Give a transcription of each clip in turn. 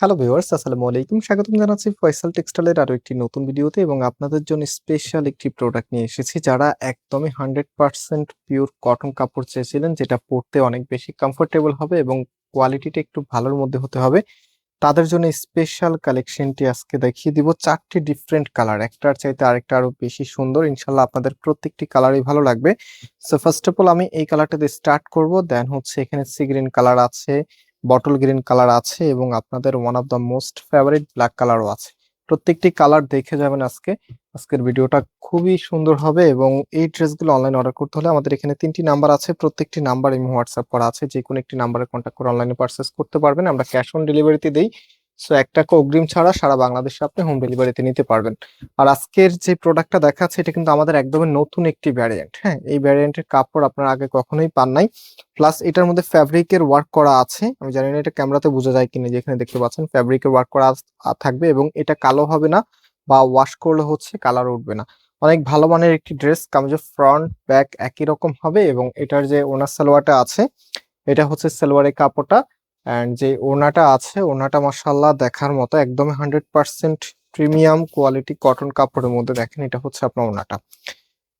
Hello viewers আসসালামু আলাইকুম। স্বাগতম জানাচ্ছি ফয়সাল টেক্সটাইলের আরও একটি নতুন ভিডিওতে এবং আপনাদের জন্য স্পেশাল একটি প্রোডাক্ট নিয়ে এসেছি যারা একদমই হান্ড্রেড পার্সেন্ট পিওর কটন কাপড় চেয়েছিলেন, যেটা পরতে অনেক বেশি কমফোর্টেবল হবে এবং কোয়ালিটিটা একটু ভালোর মধ্যে হতে হবে। তাদের জন্য স্পেশাল কালেকশনটি আজকে দেখিয়ে দিব চারটি ডিফারেন্ট কালার একটার চাইতে আরেকটা আরও বেশি সুন্দর। ইনশাল্লাহ আপনাদের প্রত্যেকটি কালারই ভালো লাগবে। সো ফার্স্ট অফ অল আমি এই কালারটা দিয়ে স্টার্ট করব দেন হচ্ছে এখানে সি গ্রিন কালার আছে বটল গ্রিন কালার আছে এবং আপনাদের one of the most favourite black কালারও আছে। প্রত্যেকটি কালার দেখে যাবেন আজকে। আজকের ভিডিওটা খুবই সুন্দর হবে এবং এই ড্রেসগুলো অনলাইন অর্ডার করতে হলে আমাদের এখানে তিনটি নাম্বার আছে। প্রত্যেকটি নাম্বার এমনি হোয়াটসঅ্যাপ করা আছে। যে কোনো একটি নাম্বারে কন্ট্যাক্ট করে অনলাইনে পারচেস করতে পারবেন। আমরা ক্যাশ অন ডেলিভারিতে দেই। সো এক টাকা অগ্রিম ছাড়া সারা বাংলাদেশে আপনি হোম ডেলিভারিতে নিতে পারবেন। আর আজকের যে প্রোডাক্টটা দেখাচ্ছে, এটা কিন্তু আমাদের একদমই নতুন একটি ভ্যারিয়েন্ট হ্যাঁ? এই ভ্যারিয়েন্টের কাপড় আপনারা আগে কখনোই পান নাই। প্লাস এটার মধ্যে ফ্যাব্রিকের ওয়ার্ক করা আছে। আমি জানি না এটা ক্যামেরাতে বোঝা যায় কিনা যেখানে দেখতে পাচ্ছেন ফ্যাব্রিকের ওয়ার্ক করা থাকবে এবং এটা কালো হবে না বা ওয়াশ করলে হচ্ছে কালার উঠবে না। অনেক ভালো মানের একটি ড্রেস কামিজের ফ্রন্ট ব্যাক একই রকম হবে এবং এটার যে ওনার সালোয়ারটা আছে, এটা হচ্ছে সালোয়ারের কাপড়টা। অ্যান্ড যে ওনাটা আছে, ওনাটা মাসাল্লাহ দেখার মতো একদম hundred percent premium quality cotton কাপড়ের মধ্যে দেখেন, এটা হচ্ছে আপনার ওনাটা।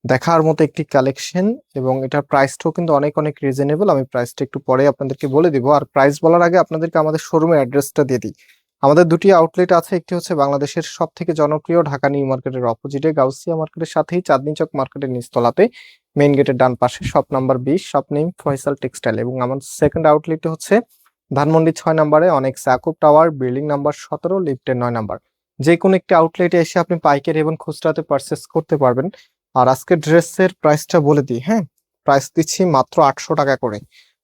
দেখার মতো একটি কালেকশন এবং এটার প্রাইসটাও কিন্তু অনেক অনেক রিজনেবল আমি প্রাইসটা একটু পরে আপনাদেরকে বলে দিব। আর প্রাইস বলার আগে আপনাদেরকে আমাদের শোরুমের অ্যাড্রেসটা দিয়ে দিই। আমাদের দুটি আউটলেট আছে, একটি হচ্ছে বাংলাদেশের সব থেকে জনপ্রিয় ঢাকা নিউ মার্কেটের অপোজিটে গাউসিয়া মার্কেটের সাথেই চাঁদনি চক মার্কেটের নিচতলাতে মেইন গেটের ডান পাশে শপ নাম্বার বিশ শপ নেম ফয়সাল টেক্সটাইল এবং আমার সেকেন্ড আউটলেট হচ্ছে ধানমন্ডি ছয় নম্বরে, অনেক সাকুব টাওয়ার, বিল্ডিং নাম্বার সতেরো, লিফটের নয় নাম্বার। যে কোনো একটি আউটলেটে এসে আপনি পাইকারি এবং খুচরাতে পারচেস করতে পারবেন। আর আজকে ড্রেসের প্রাইসটা বলে দিই হ্যাঁ? প্রাইস দিচ্ছি মাত্র আটশো টাকা করে।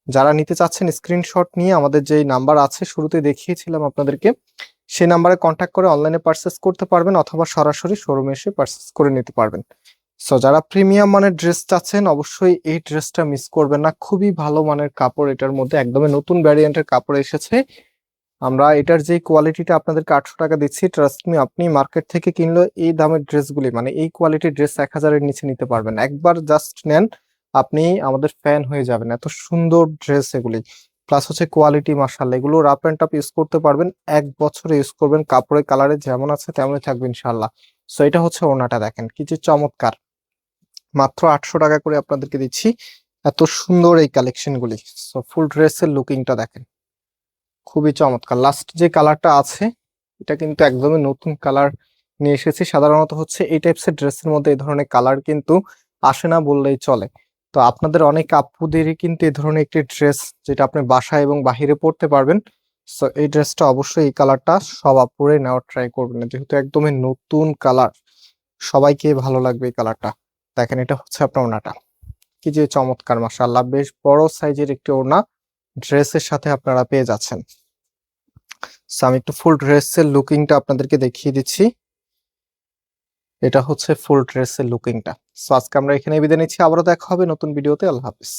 যারা নিতে চাচ্ছেন স্ক্রিনশট নিয়ে আমাদের যেই নাম্বার আছে, শুরুতে দেখিয়েছিলাম আপনাদেরকে সেই নাম্বারে কন্ট্যাক্ট করে অনলাইনে পারচেস করতে পারবেন অথবা সরাসরি শোরুমে এসে পারচেস করে নিতে পারবেন। সো যারা প্রিমিয়াম মানের ড্রেস চাচ্ছেন, অবশ্যই এই ড্রেসটা মিস করবেন না। খুবই ভালো মানের কাপড় এটার মধ্যে। একদমই নতুন ভ্যারিয়েন্টের কাপড় এসেছে। আমরা এটার যে কোয়ালিটিটা আপনাদেরকে আটশো টাকা দিচ্ছি ট্রাস্ট মি আপনি মার্কেট থেকে কিনলে এই দামের ড্রেসগুলি মানে এই কোয়ালিটির ড্রেস এক হাজারের নিচে নিতে পারবেন একবার জাস্ট নেন, আপনি আমাদের ফ্যান হয়ে যাবেন। এত সুন্দর ড্রেস এগুলি। প্লাস হচ্ছে কোয়ালিটি মার্শাল এগুলো রাপ অ্যান্ড টাপ ইউজ করতে পারবেন। এক বছরে ইউজ করবেন। কাপড়ের কালারে যেমন আছে, তেমনই থাকবে ইনশাল্লাহ সো এটা হচ্ছে ওনাটা দেখেন। কিছু চমৎকার। মাত্র আটশো টাকা করে আপনাদেরকে দিচ্ছি। এত সুন্দর এই কালেকশন গুলি। সো ফুল ড্রেসের লুকিংটা দেখেন। খুবই চমৎকার। লাস্ট যে কালারটা আছে, এটা কিন্তু একদমই নতুন কালার নিয়ে এসেছি। সাধারণত হচ্ছে এই টাইপসের ড্রেসের মধ্যে এই ধরনের কালার কিন্তু আসে না বললেই চলে। তো আপনাদের অনেক আপুদেরই কিন্তু এই ধরনের একটি ড্রেস যেটা আপনি বাসায় এবং বাহিরে পরতে পারবেন। সো এই ড্রেসটা অবশ্যই এই কালারটা সব আপুরে নেওয়ার ট্রাই করবেন। যেহেতু একদমই নতুন কালার সবাইকে ভালো লাগবে এই কালারটা দেখেন এটা হচ্ছে আপনার ওনাটা কি যে চমৎকার, মাশাআল্লাহ। বেশ বড় সাইজের একটি ওড়না ড্রেসের সাথে আপনারা পেয়ে যাচ্ছেন। আমি একটু ফুল ড্রেসের লুকিংটা আপনাদেরকে দেখিয়ে দিচ্ছি। এটা হচ্ছে ফুল ড্রেসের লুকিংটা। সো আজকে আমরা এখানে বিদায় নিচ্ছি। আবারও দেখা হবে নতুন ভিডিওতে। আল্লাহ হাফিজ।